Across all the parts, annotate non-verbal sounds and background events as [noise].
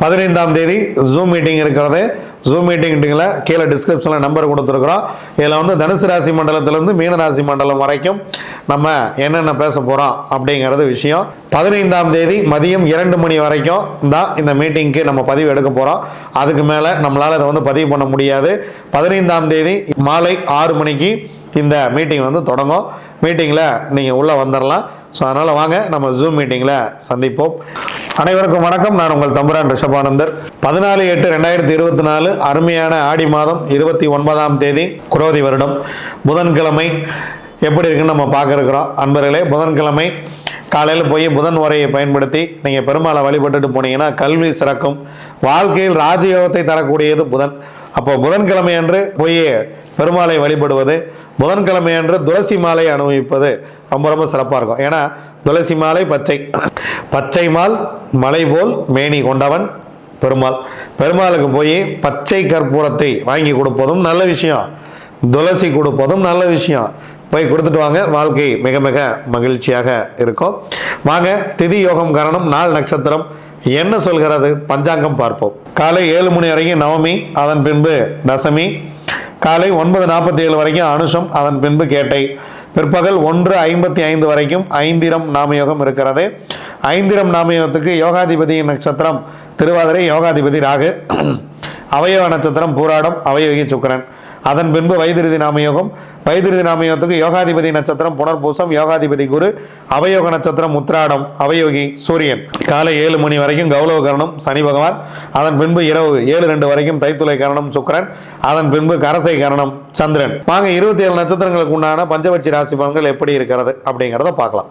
பதினைந்தாம் தேதி zoom meeting இருக்கிறது. ஜூம் மீட்டிங்கில் கீழே டிஸ்கிரிப்ஷனில் நம்பர் கொடுத்துருக்குறோம். இதில் வந்து தனுசு ராசி மண்டலத்திலேருந்து மீன ராசி மண்டலம் வரைக்கும் நம்ம என்னென்ன பேச போகிறோம் அப்படிங்கிறது விஷயம். பதினைந்தாம் தேதி மதியம் இரண்டு மணி வரைக்கும் தான் இந்த மீட்டிங்க்கு நம்ம பதிவு எடுக்க போகிறோம் அதுக்கு மேலே நம்மளால் இதை வந்து பதிவு பண்ண முடியாது. பதினைந்தாம் தேதி மாலை ஆறு மணிக்கு இந்த மீட்டிங் வந்து தொடங்கும். மீட்டிங்கில் நீங்கள் உள்ளே வந்துடலாம் ஸோ அதனால் வாங்க நம்ம ஜூம் மீட்டிங்கில் சந்திப்போம். அனைவருக்கும் வணக்கம். நான் உங்கள் தம்புரான் ரிஷபானந்தர். பதினாலு எட்டு ரெண்டாயிரத்தி இருபத்தி நாலு அருமையான ஆடி மாதம் இருபத்தி ஒன்பதாம் தேதி குரோதி வருடம். புதன்கிழமை எப்படி இருக்குன்னு நம்ம பார்க்குறோம் அன்பர்களே புதன்கிழமை காலையில் போய் புதன் உரையை பயன்படுத்தி நீங்கள் பெருமாளை வழிபட்டுட்டு போனீங்கன்னா கல்வி சிறக்கும். வாழ்க்கையில் ராஜயோகத்தை தரக்கூடியது புதன். அப்போ புதன்கிழமை அன்று போய் பெருமாளை வழிபடுவது புதன்கிழமை அன்று துளசி மாலை அனுபவிப்பது ரொம்ப ரொம்ப சிறப்பாக இருக்கும். ஏன்னா துளசி மாலை பச்சை. பச்சை மால் மலை போல் மேனி கொண்டவன் பெருமாள். பெருமாளுக்கு போய் பச்சை கற்பூரத்தை வாங்கி கொடுப்பதும் நல்ல விஷயம். துளசி கொடுப்பதும் நல்ல விஷயம். போய் கொடுத்துட்டு வாங்க. வாழ்க்கை மிக மிக மகிழ்ச்சியாக இருக்கும். வாங்க திதி யோகம் காரணம் நாள் நட்சத்திரம். என்ன சொல்கிறது? பஞ்சாங்கம் பார்ப்போம். காலை ஏழு மணி வரைக்கும் நவமி அதன் பின்பு தசமி. காலை ஒன்பது நாற்பத்தி ஏழு வரைக்கும் அனுஷம் அதன் பின்பு கேட்டை. பிற்பகல் ஒன்று ஐம்பத்தி ஐந்து வரைக்கும் ஐந்திரம் நாமயோகம் இருக்கிறது. ஐந்திரம் நாமயோகத்துக்கு யோகாதிபதி நட்சத்திரம் திருவாதிரை யோகாதிபதி ராகு. [clears throat] அவயவ நட்சத்திரம் பூராடம் அவயோகி சுக்கிரன். அதன் பின்பு வைத்திருதி நாமயோகம் வைத்திருதி நாமயோகத்துக்கு யோகாதிபதி நட்சத்திரம் புனர்பூசம் யோகாதிபதி குரு அவயோக நட்சத்திரம் உத்ராடம் அவயோகி சூரியன். காலை ஏழு மணி வரைக்கும் கௌரவ கரணம் சனி பகவான். அதன் பின்பு இரவு ஏழு ரெண்டு வரைக்கும் தைத்துளை கரணம் சுக்கரன். அதன் பின்பு கரசை கரணம் சந்திரன். வாங்க இருபத்தி ஏழு நட்சத்திரங்களுக்கு உண்டான பஞ்சபட்சி ராசி பலன்கள் எப்படி இருக்கிறது அப்படிங்கிறத பார்க்கலாம்.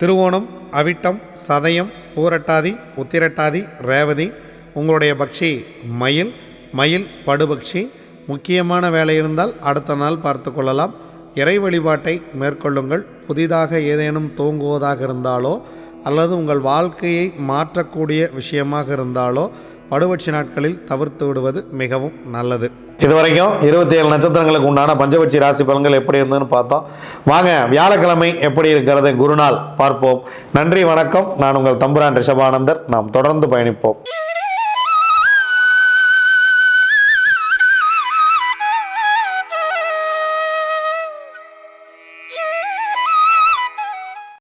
திருவோணம் அவிட்டம் சதயம் பூரட்டாதி உத்திரட்டாதி ரேவதி உங்களுடைய பக்ஷி மயில் மயில் படுபக்ஷி. முக்கியமான வேலை இருந்தால் அடுத்த நாள் பார்த்து கொள்ளலாம். இறை வழிபாட்டை மேற்கொள்ளுங்கள். புதிதாக ஏதேனும் தூங்குவதாக இருந்தாலோ அல்லது உங்கள் வாழ்க்கையை மாற்றக்கூடிய விஷயமாக இருந்தாலோ படுபட்சி நாட்களில் தவிர்த்து விடுவது மிகவும் நல்லது. இது வரைக்கும் இருபத்தி ஏழு நட்சத்திரங்களுக்கு உண்டான பஞ்சபட்சி ராசி பலன்கள் எப்படி இருந்ததுன்னு பார்த்தோம். வாங்க வியாழக்கிழமை எப்படி இருக்கிறது? குருநாள் பார்ப்போம். நன்றி வணக்கம். நான் உங்கள் தம்புரான் ரிஷபானந்தர். நாம் தொடர்ந்து பயணிப்போம்.